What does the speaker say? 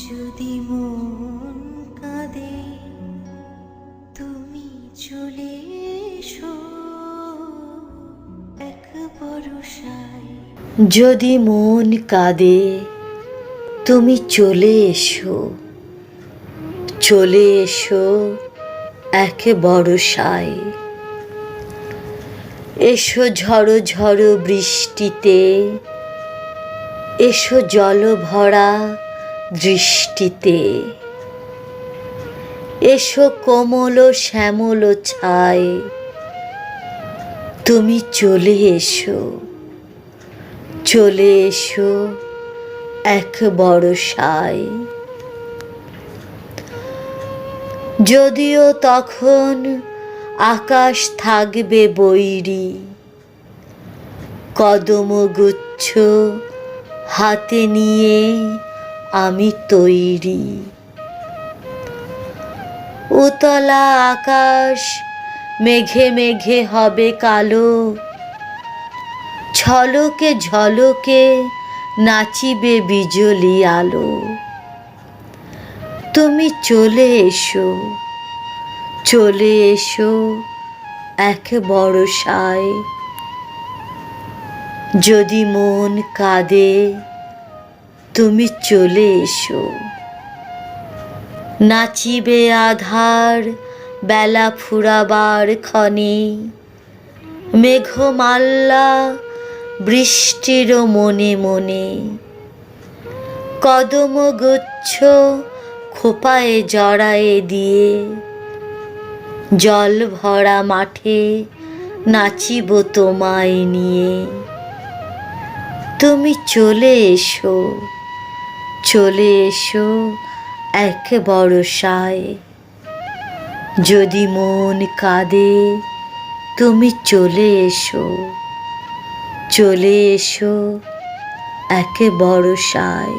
যদি মন কাঁদে, তুমি চলে এসো এক যদি মন কাঁদে, তুমি চলে এসো চলে এসো একে এসো ঝড়ো ঝড়ো বৃষ্টিতে, এসো জল ভরা দৃষ্টিতে। এসো কোমল শ্যামল ছায়। তুমি চলে এসো। চলে এসো এক বড় সাই যদিও তখন আকাশ থাকবে বৈরি কদম গুচ্ছ হাতে নিয়ে আমি তৈরি। উতলা আকাশ, মেঘে মেঘে হবে কালো। ঝলকে ঝলকে নাচিবে বিজলি আলো। তুমি চলে এসো চলে এসো এক বড় সায় যদি মন কাঁদে তুমি চলে এসো। নাচিবে আধার, বেলা ফুরাবার ক্ষণে। মেঘমাল্লা, বৃষ্টির মনে মনে। কদম গুচ্ছ, খোপায়ে জড়ায়ে দিয়ে। জল ভরা মাঠে নাচিব তোমায় নিয়ে। তুমি চলে এসো। চলে এসো এক বড় সায়। যদি মন কাঁদে, তুমি চলে এসো। চলে এসো একে বড় সায়।